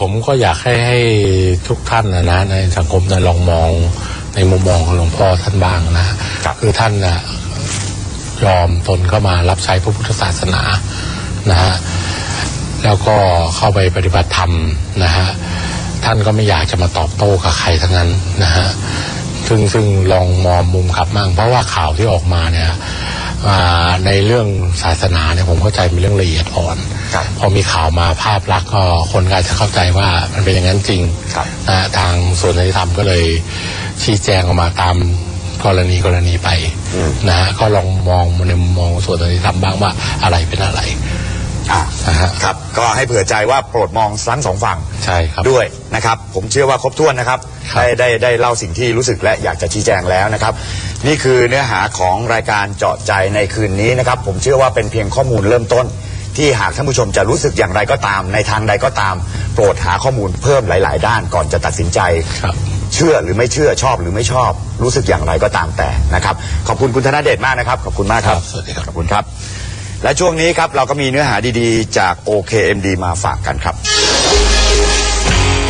ผมก็อยากให้ให้ทุกท่านนะนะในสังคมนะลองมองในมุมมองของหลวงพ่อท่านบ้างนะครับคือท่านน่ะยอมตนเข้ามารับใช้พระพุทธศาสนานะฮะแล้วก็เข้าไปปฏิบัติธรรมนะฮะท่านก็ไม่อยากจะมาตอบโต้กับใครทั้งนั้นนะฮะซึ่งซึ่งลองมองมุมกลับมั่งเพราะว่าข่าวที่ออกมาเนี่ยอ่า ในเรื่องศาสนาเนี่ยผมเข้าใจเป็นเรื่องละเอียดอ่อนครับพอมีข่าวมาภาพลักษณ์ก็คนก็อาจจะเข้าใจว่ามันเป็นอย่างนั้นจริงครับนะฮะทางส่วนยุติธรรมก็เลยชี้แจงออกมาตามกรณีกรณีไปอืมนะฮะก็ลองมองในมุมมองส่วนยุติธรรมบ้างว่าอะไรเป็นอะไร อะนะฮะครับก็ให้เผื่อใจว่าโปรดมองทั้งสองฝั่งใช่ครับ ด้วยนะครับ ผมเชื่อว่าครบถ้วนนะครับ ครับ ได้ได้ได้เล่าสิ่งที่รู้สึกและอยากจะชี้แจงแล้วนะครับ นี่คือเนื้อหาของรายการเจาะใจในคืนนี้นะครับ ผมเชื่อว่าเป็นเพียงข้อมูลเริ่มต้น ที่หากท่านผู้ชมจะรู้สึกอย่างไรก็ตาม ในทางใดก็ตาม โปรดหาข้อมูลเพิ่มหลาย ๆ ด้านก่อนจะตัดสินใจ ครับ เชื่อหรือไม่เชื่อชอบหรือไม่ชอบ รู้สึกอย่างไรก็ตามแต่นะครับ ขอบคุณคุณธนเดชมากนะครับ ขอบคุณมากครับครับสวัสดีครับ ขอบคุณครับ และช่วงนี้ครับเราก็มีเนื้อหาดีๆ จาก OKMD มาฝากกันครับ